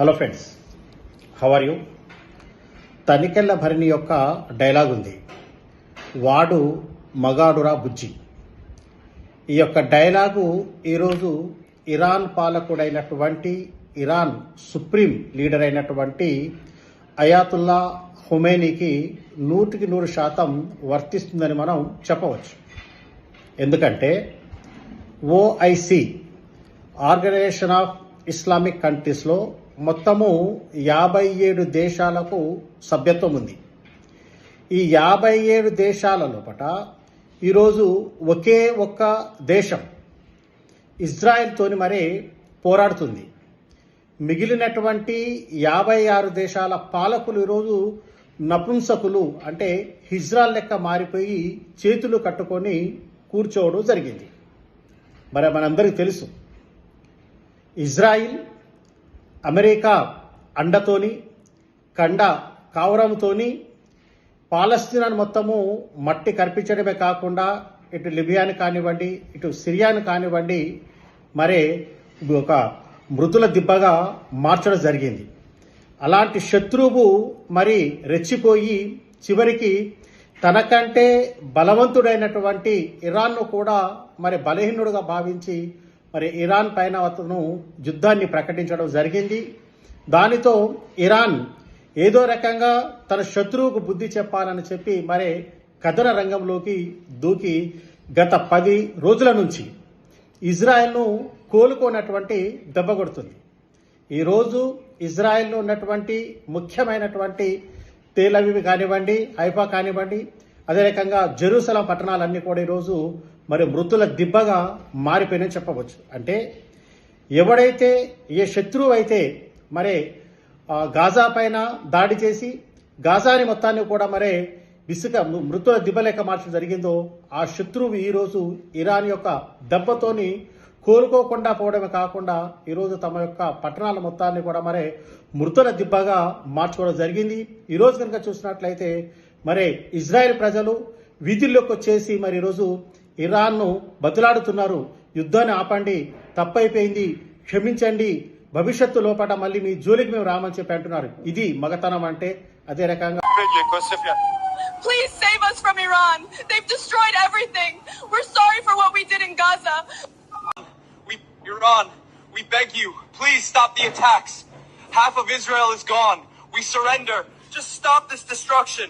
Hello friends how are you Tanikella Bharani యొక్క dialogue ఉంది. వాడు మగాడురా బుజ్జి. ఈ యొక్క డైలాగు ఈరోజు ఇరాన్ పాలకుడైనటువంటి ఇరాన్ సుప్రీం లీడర్ అయినటువంటి అయాతుల్లా హుమేనీకి నూటికి నూరు శాతం వర్తిస్తుందని మనం చెప్పవచ్చు. ఎందుకంటే ఓఐసి ఆర్గనైజేషన్ ఆఫ్ ఇస్లామిక్ కంట్రీస్లో మొత్తము యాభై ఏడు దేశాలకు సభ్యత్వం ఉంది. ఈ యాభై ఏడు దేశాల లోపట ఈరోజు ఒకే ఒక్క దేశం ఇజ్రాయెల్తోని మరే పోరాడుతుంది. మిగిలినటువంటి యాభై ఆరు దేశాల పాలకులు ఈరోజు నపుంసకులు అంటే హిజ్రాల్ లెక్క మారిపోయి చేతులు కట్టుకొని కూర్చోవడం జరిగింది. మరి మనందరికీ తెలుసు. ఇజ్రాయిల్ అమెరికా అండతోని కండ కావరంతోని పాలస్తీనాను మొత్తము మట్టి కర్పించడమే కాకుండా ఇటు లిబియాని కానివ్వండి ఇటు సిరియాని కానివ్వండి మరే ఒక మృతుల దిబ్బగా మార్చడం జరిగింది. అలాంటి శత్రువు మరి రెచ్చిపోయి చివరికి తనకంటే బలవంతుడైనటువంటి ఇరాన్ను కూడా మరి బలహీనుడుగా భావించి మరి ఇరాన్ పైన అతను యుద్ధాన్ని ప్రకటించడం జరిగింది. దానితో ఇరాన్ ఏదో రకంగా తన శత్రువుకు బుద్ధి చెప్పాలని చెప్పి మరి కథన రంగంలోకి దూకి గత పది రోజుల నుంచి ఇజ్రాయెల్ను కోలుకోనటువంటి దెబ్బ కొడుతుంది. ఈరోజు ఇజ్రాయెల్లో ఉన్నటువంటి ముఖ్యమైనటువంటి తేలవివి కానివ్వండి హైఫా కానివ్వండి అదే రకంగా జెరూసలం పట్టణాలన్నీ కూడా ఈరోజు మరి మృతుల దిబ్బగా మారిపోయినని చెప్పవచ్చు. అంటే ఎవడైతే ఏ శత్రువు అయితే మరి గాజా పైన దాడి చేసి గాజాని మొత్తాన్ని కూడా మరే ఇసుక మృ- మృతుల దిబ్బలేక మార్చడం జరిగిందో ఆ శత్రువు ఈరోజు ఇరాన్ యొక్క దెబ్బతోని కోలుకోకుండా పోవడమే కాకుండా ఈరోజు తమ యొక్క పట్టణాల మొత్తాన్ని కూడా మరే మృతుల దిబ్బగా మార్చుకోవడం జరిగింది. ఈరోజు కనుక చూసినట్లయితే మరి ఇజ్రాయెల్ ప్రజలు వీధుల్లోకి వచ్చేసి మరి ఈరోజు ఇరాన్ను బతులాడుతున్నారు యుద్ధాన్ని ఆపండి తప్పైపోయింది క్షమించండి భవిష్యత్తు లోపల మళ్ళీ మీ జోలికి మేము రామని చెప్పి అంటున్నారు ఇది మగతనం అంటే అదే రకంగా Please save us from Iran. They've destroyed everything. We're sorry for what we did in Gaza. We, Iran, we beg you, please stop the attacks. Half of Israel is gone. We surrender. Just stop this destruction.